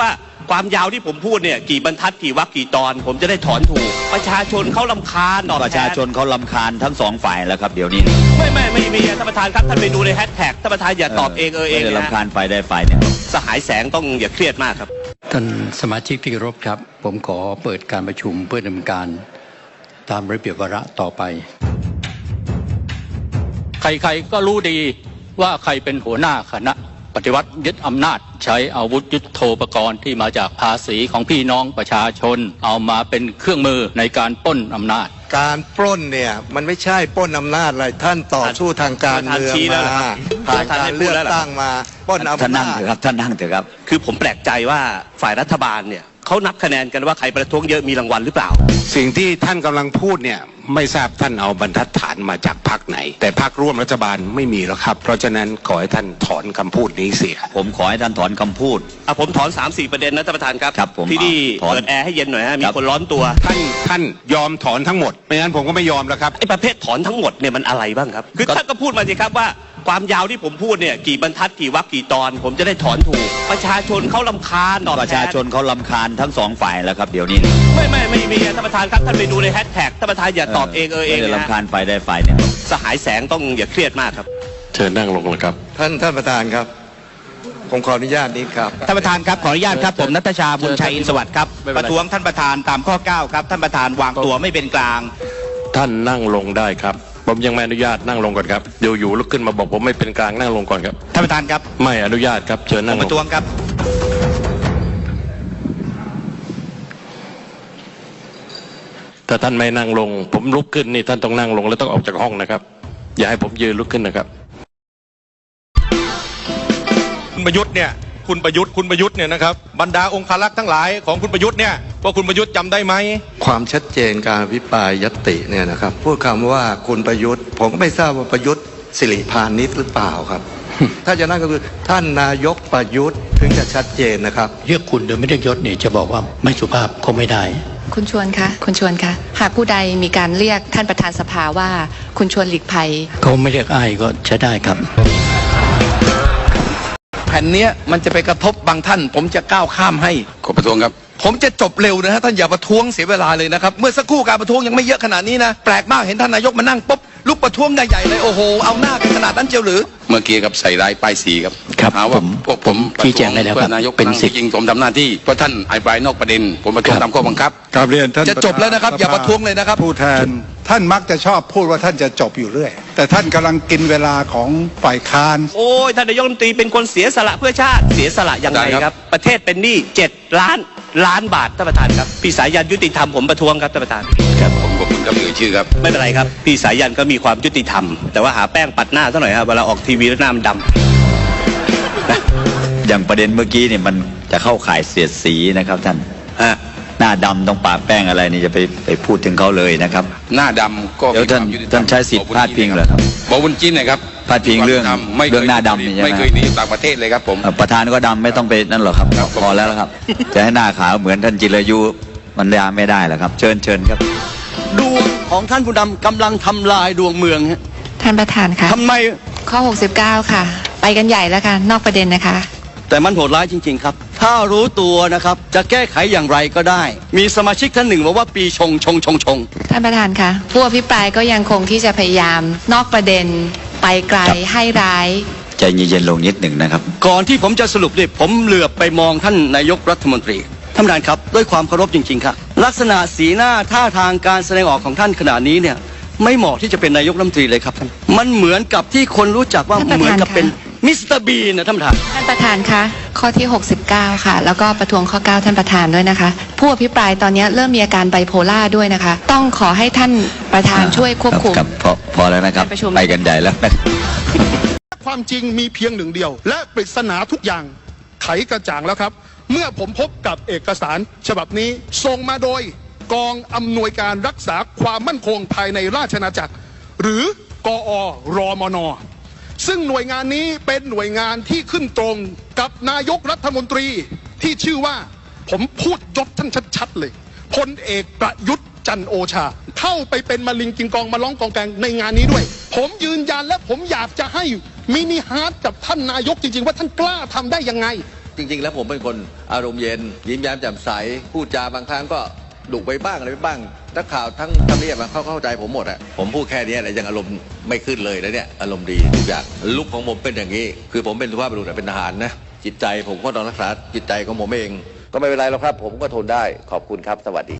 ว่าความยาวที่ผมพูดเนี่ยกี่บรรทัดกี่วรรคกี่ตอน ผมจะได้ถอนถูก ประชาชนเขาลำคาญตอบประชาชนแทเขาลำคาญทั้งสองฝ่ายแล้วครับเดี๋ยวนี้ไม่ไม่ไม่มีท่านประธานครับท่านไปดูในแฮชแท็กท่านประธานอย่าตอบเองเออเองไม่ได้นะลำคาญฝ่ายใดฝ่ายหนึ่งสหายแสงต้องอย่าเครียดมากครับท่านสมาชิกที่เคารพครับ ผมขอเปิดการประชุมเพื่อดำเนินการ ตามระเบียบวาระต่อไป ใครๆก็รู้ดีว่าใครเป็นหัวหน้าคณะ ปฏิวัติยึดอำนาจ ใช้อาวุธยุทโธปกรณ์ที่มาจากภาษีของพี่น้องประชาชน เอามาเป็นเครื่องมือในการปล้นอำนาจ การปล้นเนี่ยมันไม่ใช่ปล้นอำนาจอะไรท่านต่อสู้ทางการเมืองท่านชี้แล้วมานะครับผ่านท่านกาให้รพูดเลือกแล้วเหรอตั้งมาปล้นท่านอำนั่นางจเถอะครับท่านนั่งเถอะครับ คือผมแปลกใจว่าฝ่ายรัฐบาลเนี่ย เขานับคะแนนกันว่าใครประท้วงเยอะมีรางวัลหรือเปล่า สิ่งที่ท่านกำลังพูดเนี่ยไม่ทราบท่านเอาบรรทัดฐานมาจากพรรคไหน แต่พรรคร่วมรัฐบาลไม่มีหรอกครับ เพราะฉะนั้นขอให้ท่านถอนคำพูดนี้เสีย ผมขอให้ท่านถอนคำพูดอะผมถอน3 4ประเด็นนะท่านประธานครับครับผมที่นี่ถอนเปิดแอร์ให้เย็นหน่อยฮะมีครับคนร้อนตัว ท่านท่านยอมถอนทั้งหมดไม่งั้นผมก็ไม่ยอมแล้วครับไอ้ประเภทถอนทั้งหมดเนี่ยมันอะไรบ้างครับคือท่านก็พูดมาสิครับว่า ความยาวที่ผมพูดเนี่ยกี่บรรทัดกี่วรรคกี่ตอน ผมจะได้ถอนถูก ประชาชนเขาลำคาญตอบแทประชาชนเขาลำคาญทั้งสองฝ่ายแล้วครับเดี๋ยวนี้ไม่ไม่ไม่มีท่านประธานครับท่านไปดูในแฮชแท็กท่านประธานอย่าตอบเองเออเองไม่ได้นะลำคาญฝ่ายใดฝ่ายหนึ่งสหายแสงต้องอย่าเครียดมากครับ เชิญนั่งลงเลยครับ ท่านท่านประธานครับ ผมขออนุญาตนี้ครับ ท่านประธานครับขออนุญาตครับผมนัทชาบุญชัยอินทร์สวัสดิ์ครับไม่เป็นปไร ระท้วงท่านประธานตามข้อ 9 ครับ ท่านประธานวางตัวไม่เป็นกลาง ท่านนั่งลงได้ครับ ผมยังไม่อนุญาตนั่งลงก่อนครับเดี๋ยวอยู่ลุกขึ้นมาบอกผมไม่เป็นกลางนั่งลงก่อนครับท่านประธานครับไม่อนุญาตครับเชิญผนั่มงปลระงท้วงครับ ถ้าท่านไม่นั่งลง ผมลุกขึ้นนี่ท่านต้องนั่งลงแล้วต้องออกจากห้องนะครับ อย่าให้ผมยืนลุกขึ้นนะครับคุณประยุทธ์เนี่ย คุณประยุทธ์คุณประยุทธ์เนี่ยนะครับบรรดาองคารักษ์ทั้งหลายของคุณประยุทธ์เนี่ยว่าคุณประยุทธ์จำได้ไหมความชัดเจนการอภิปรายยตติเนี่ยนะครับพูดคำว่าคุณประยุทธ์ ผมก็ไม่ทราบว่าประยุทธ์สิริพานิชหรือเปล่าครับ ถ้าจะนั่นก็คือท่านนายกประยุทธ์ถึงจะชัดเจนนะครับเรียกคุณโดยไม่ได้ยศเนี่ยจะบอกว่าไม่สุภาพคงไม่ได้คุณชวนคะคุณชวนคะหากผู้ใดมีการเรียกท่านประธานสภาว่า คุณชวนหลีกภัยเขาไม่เรียกอ้ายก็ใช้ได้ครับแผ่นเนี้ยมันจะไปกระทบบางท่าน ผมจะก้าวข้ามให้ขอประท้วงครับ ผมจะจบเร็วนะฮะท่านอย่าประท้วงเสียเวลาเลยนะครับ เมื่อสักครู่การประท้วงยังไม่เยอะขนาดนี้นะ แปลกมากเห็นท่านนายกมานั่งปุ๊บลุกประท้วงใหญ่ๆเลยโอ้โหเอาหน้ากันขนาดนั้นเจียวหรือ เมื่อกี้ครับใส่ร้ายป้ายสีครับครับหาว่าผมพวกผมชี้แจงได้แล้วครับเพื่อนายกเป็นสิทธิ์ จริงผมทำหน้าที่เพราะท่านอภิปรายนอกประเด็น ผมประท้วงครับตามข้อบังคับ กราบเรียนท่านจะจบแล้วนะครับอย่าประท้วงเลยนะครับ ผู้แทนท่านมักจะชอบพูดว่าท่านจะจบอยู่เรื่อย แต่ท่านกำลังกินเวลาของฝ่ายค้าน โอ้ยท่านนายกรัฐมนตรีเป็นคนเสียสละเพื่อชาติเสียสละยังไงได้ครับครับ ประเทศเป็นหนี้เจ็ดล้านล้านบาทท่านประธานครับพี่สายันยุติธรรมผมประท้วงครับท่านประธาน ครับผมขอบคุณครับเอ่ยชื่อครับ ไม่เป็นไรครับ พี่สายันก็มีความยุติธรรม แต่ว่าหาแป้งปัดหน้าซะหน่อยครับเวลาออกทีวีแล้วหน้ามันดำนะอย่างประเด็นเมื่อกี้เนี่ยมันจะเข้าข่ายเสียดสีนะครับท่านฮะห น้าดำต้องปาแป้งอะไรนี่จะไปไปพูดถึงเขาเลยนะครับ หน้าดำก็เดี๋ยวท่านมีควมยุติธรรมท่านใช้สิทธิ์พาดพิงเหรอครับ บอกวุ้นจิ้นนะครับพาดพิงเรื่องไม่คยเรื่องหน้าดำนี่ใช่ไหม ไม่เคยหนีต่างประเทศเลยครับผม เอ่อประธานก็ดำไม่ต้องไปนั่นหรอกครับ ครับพอแล้วครับ จะให้หน้าขาวเหมือนท่านจิรายุมันยาไม่ได้หรอกครับ เชิญเชิญครับ ดวงของท่านผู้นำกำลังทำลายดวงเมืองฮะท่านประธานคะทำไมข้อ 69 ค่ะ ไปกันใหญ่แล้วค่ะ นอกประเด็นนะคะ แต่มันโหดร้ายจริง ๆ ครับ ถ้ารู้ตัวนะครับจะแก้ไขอย่างไรก็ได้ มีสมาชิกท่านหนึ่งบอกว่าปีชงชงชงชง ท่านประธานคะผู้อภิปรายก็ยังคงที่จะพยายาม นอกประเด็นไปไกลครับให้ร้าย ใจเย็นๆลงนิดหนึ่งนะครับ ก่อนที่ผมจะสรุปเนี่ยผมเหลือบไปมองท่านนายกรัฐมนตรีท่านประธานครับ ด้วยความเคารพจริง ๆ ครับ ลักษณะสีหน้าท่าทางการแสดงออกของท่านขณะนี้เนี่ยไม่เหมาะที่จะเป็นนายกรัฐมนตรีเลยครับท่านมันเหมือนกับที่คนรู้จักว่าท่านประธานเหมือนกับคะเป็นมิสเตอร์บีนนะท่านประธานท่านประธานคะ ข้อที่ 69 ค่ะ แล้วก็ประท้วงข้อ 9 ท่านประธานด้วยนะคะ ผู้อภิปรายตอนนี้เริ่มมีอาการไบโพล่าด้วยนะคะ ต้องขอให้ท่านประธานช่วยควบคุม ครับพอพอแล้วนะครับ การประชุม ไปกันใหญ่แล้ว ความจริงมีเพียงหนึ่งเดียว และปริศนาทุกอย่างไขกระจ่างแล้วครับ เมื่อผมพบกับเอกสารฉบับนี้ส่งมาโดยกองอำนวยการรักษาความมั่นคงภายในราชอาณาจักร หรือกอรมน ซึ่งหน่วยงานนี้เป็นหน่วยงานที่ขึ้นตรงกับนายกรัฐมนตรีที่ชื่อว่าผมพูดยศท่านชัดๆเลยพลเอกประยุทธ์จันโอชา เข้าไปเป็นมาลิงกิงกองมาร้องกองแกงในงานนี้ด้วย ผมยืนยันและผมอยากจะให้มินิฮาร์ดกับท่านนายกจริง ๆ ว่าท่านกล้าทำได้ยังไง จริง ๆ แล้วผมเป็นคนอารมณ์เย็น ยิ้มแย้มแจ่มใสพูดจาบางครั้งก็ ดุไปบ้างอะไรไปบ้างนักข่าวทั้งทำเนียบอะเขาเข้าใจผมหมดอะผมพูดแค่นี้แหละยังอารมณ์ไม่ขึ้นเลยนะเนี่ยอารมณ์ดีทุกอย่างลุกของผมเป็นอย่างนี้ คือผมเป็นสุภาพบุรุษเป็นทหารนะจิตใจผมก็ต้องรักษาจิตใจของผมเอง ก็ไม่เป็นไรหรอกครับ ผมก็ทนได้ขอบคุณครับสวัสดี